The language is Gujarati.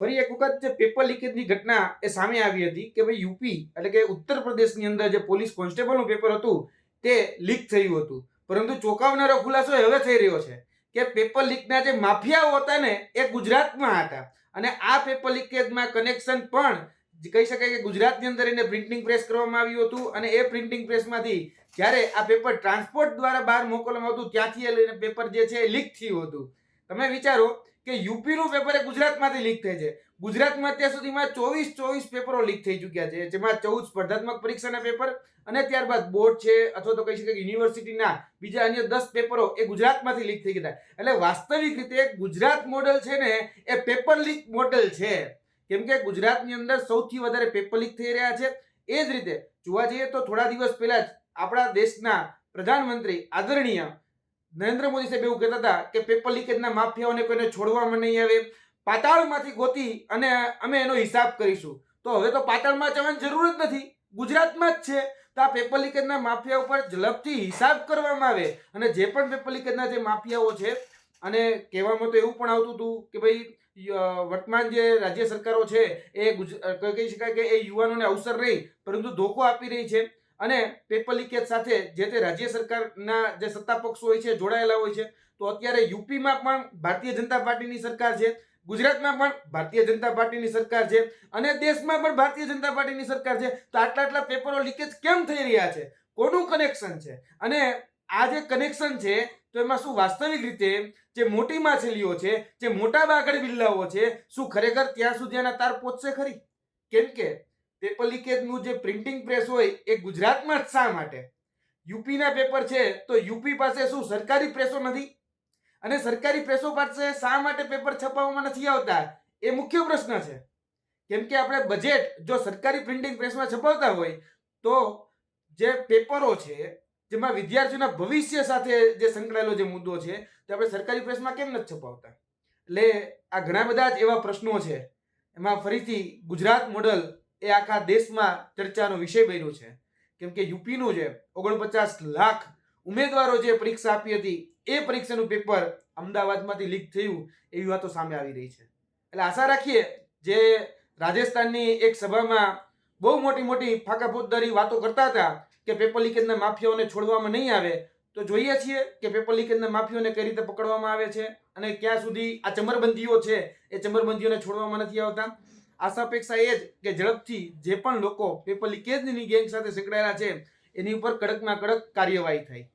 ફરી એક વખત જે પેપર લીકેજની ઘટના એ સામે આવી હતી કે ભાઈ યુપી એટલે કે ઉત્તર પ્રદેશની અંદર જે પોલીસ કોન્સ્ટેબલનું પેપર હતું તે લીક થયું હતું. પરંતુ ચોંકાવનારો ખુલાસો હવે થઈ રહ્યો છે કે પેપર લીકના જે માફિયાઓ હતા ને એ ગુજરાતમાં હતા. અને આ પેપર લીકેજમાં કનેક્શન પણ કહી શકાય કે ગુજરાતની અંદર એને પ્રિન્ટિંગ પ્રેસ કરવામાં આવ્યું હતું અને એ પ્રિન્ટિંગ પ્રેસમાંથી જ્યારે આ પેપર ટ્રાન્સપોર્ટ દ્વારા બહાર મોકલવામાં હતું ત્યાંથી એ લઈને પેપર જે છે એ લીક થયું હતું. તમે વિચારો કે યુપીનું પેપર એ ગુજરાતમાંથી લીક થાય છે. ગુજરાતમાં અત્યાર સુધીમાં ચોવીસ ચોવીસ પેપરો લીક થઈ ચૂક્યા છે. જેમાં ચૌદ સ્પર્ધાત્મક પરીક્ષાના પેપર અને ત્યારબાદ બોર્ડ છે અથવા તો કહી શકાય કે યુનિવર્સિટીના બીજા અન્ય દસ પેપરો એ ગુજરાતમાંથી લીક થઈ ગયા એટલે વાસ્તવિક રીતે ગુજરાત મોડલ છે ને, એ પેપર લીક મોડલ છે. કેમ કે ગુજરાતની અંદર સૌથી વધારે પેપર લીક થઈ રહ્યા છે. એ જ રીતે જોવા જઈએ તો થોડા દિવસ પહેલા જ આપણા દેશના પ્રધાનમંત્રી, આદરણીય નરેન્દ્ર મોદી સાહેબ એવું કહેતા હતા કે પેપર લીકેજના માફિયાઓને કોઈને છોડવામાં નહીં આવે. પાતાળમાંથી ગોતી અને અમે એનો હિસાબ કરીશું. તો હવે તો પાતાળમાં જવાની જરૂર જ નથી. ગુજરાતમાં જ છે. તો આ પેપર લીકેજના માફિયા ઉપર ઝડપથી હિસાબ કરવામાં આવે. અને જે પણ પેપર લીકેજના જે માફિયાઓ છે, અને કહેવામાં તો એવું પણ આવતું હતું કે ભાઈ વર્તમાન જે રાજ્ય સરકારો છે, એ કહી શકાય કે એ યુવાનોને અવસર નહીં, પરંતુ ધોકો આપી રહી છે. અને પેપર લીકેજ સાથે જે તે રાજ્ય સરકારના જે સત્તા પક્ષો હોય છે, જોડાયેલા હોય છે, તો અત્યારે યુપીમાં પણ ભારતીય જનતા પાર્ટીની સરકાર છે, ગુજરાતમાં પણ ભારતીય જનતા પાર્ટીની સરકાર છે અને દેશમાં પણ ભારતીય જનતા પાર્ટીની સરકાર છે. તો આટલા આટલા પેપરો લીકેજ કેમ થઈ રહ્યા છે? કોનું કનેક્શન છે? અને આ જે કનેક્શન છે, તો એમાં શું વાસ્તવિક રીતે જે મોટી માછલીઓ છે, જે મોટા બાગડ બિલ્લાઓ છે, શું ખરેખર ત્યાં સુધી એના તાર પહોંચશે ખરી? કેમ કે પેપર લીકેજનું જે પ્રિન્ટિંગ પ્રેસ હોય એ ગુજરાતમાં જ શા માટે? યુપીના પેપર છે તો યુપી પાસે શું સરકારી પ્રેસો નથી? અને સરકારી પ્રેસો પાસે શા માટે પેપર છપાવવામાં નથી આવતા? એ મુખ્ય પ્રશ્ન છે. કેમ કે આપણે બજેટ જો સરકારી પ્રિન્ટિંગ પ્રેસમાં છપાવતા હોય, તો જે પેપરો છે, જેમાં વિદ્યાર્થીઓના ભવિષ્ય સાથે જે સંકળાયેલો જે મુદ્દો છે, તે આપણે સરકારી પ્રેસમાં કેમ નથી છપાવતા? એટલે આ ઘણા બધા જ એવા પ્રશ્નો છે. એમાં ફરીથી ગુજરાત મોડલ એ આખા દેશમાં ચર્ચાનો વિષય બન્યો છે. કેમ કે યુપીનું જે ઓગણપચાસ લાખ ઉમેદવારો જે પરીક્ષા આપી હતી, એ પરીક્ષાનું પેપર અમદાવાદમાંથી લીક થયું, એવી વાતો સામે આવી રહી છે. એટલે આશા રાખીએ, જે રાજસ્થાનની એક સભામાં બહુ મોટી મોટી ફાકા ફોજદારી વાતો કરતા હતા કે પેપર લીકેજના માફિયાઓને છોડવામાં નહીં આવે, તો જોઈએ છીએ કે પેપર લીકેજના માફિયાઓને કઈ રીતે પકડવામાં આવે છે અને ક્યાં સુધી આ ચમરબંધીઓ છે, એ ચમરબંધીઓને છોડવામાં નથી આવતા. આશા અપેક્ષા એ જ કે ઝડપથી જે પણ લોકો પેપર લીકેજની ગેંગ સાથે સંકળાયેલા છે, એની ઉપર કડકમાં કડક કાર્યવાહી થાય.